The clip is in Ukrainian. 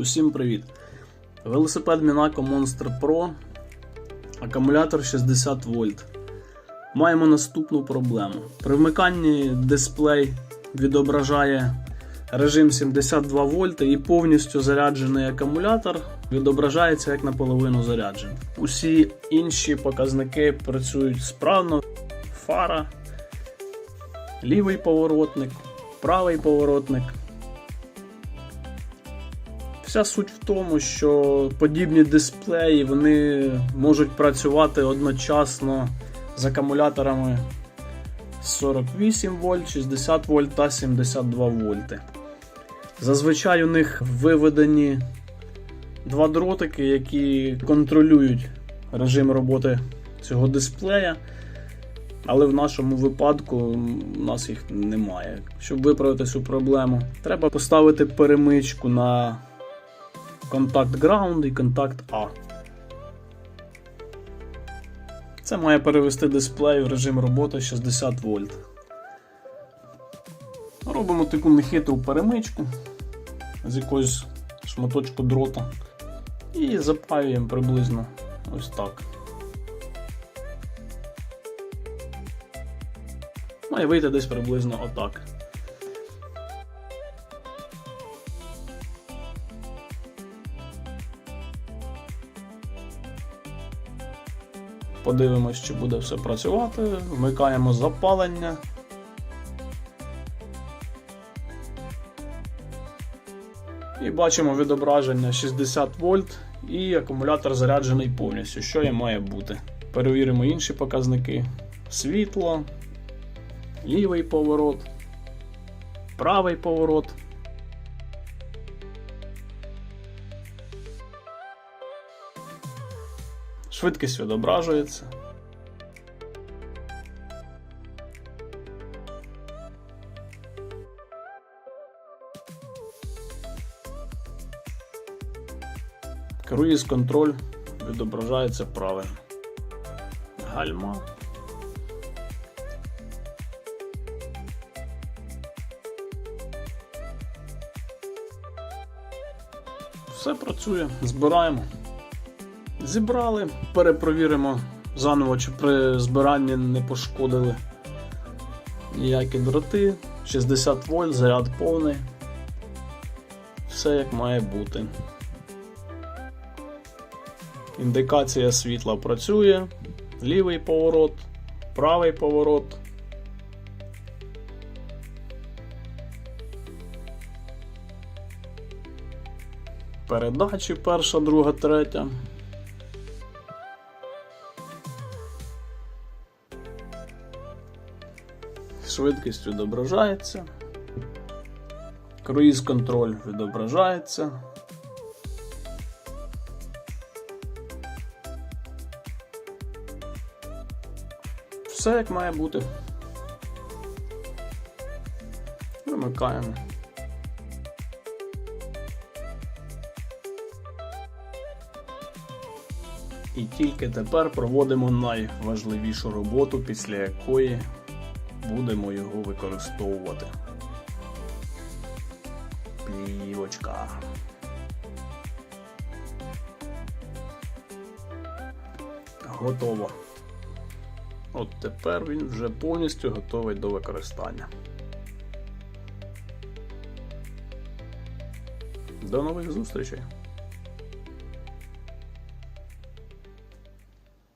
Усім привіт! Велосипед Minaco Monster Pro, акумулятор 60 вольт. Маємо наступну проблему. При вмиканні дисплей відображає режим 72 вольти і повністю заряджений акумулятор відображається як наполовину заряджений. Усі інші показники працюють справно. Фара, лівий поворотник, правий поворотник. Вся суть в тому, що подібні дисплеї вони можуть працювати одночасно з акумуляторами 48 вольт, 60 вольт та 72 вольти. Зазвичай у них виведені два дротики, які контролюють режим роботи цього дисплея. Але в нашому випадку у нас їх немає. Щоб виправити цю проблему, треба поставити перемичку на контакт Ground і контакт А. Це має перевести дисплей в режим роботи 60 вольт. Робимо таку нехитру перемичку з якогось шматочку дрота і запаюємо приблизно ось так. Має вийти десь приблизно отак. Подивимось, чи буде все працювати. Вмикаємо запалення. І бачимо відображення 60 вольт і акумулятор заряджений повністю. Що і має бути. Перевіримо інші показники: світло, лівий поворот, правий поворот. Швидкість відображується. Круїз контроль відображається правильно. Гальма. Все працює, збираємо. Зібрали, перепровіримо заново, чи при збиранні не пошкодили ніякі дроти. 60 вольт, заряд повний. Все як має бути. Індикація світла працює, лівий поворот, правий поворот. Передачі перша, друга, третя. Швидкість відображається. Круїз контроль відображається. Все як має бути. Вимикаємо. І тільки тепер проводимо найважливішу роботу, після якої будемо його використовувати. Плівочка. Готово. От тепер він вже повністю готовий до використання. До нових зустрічей!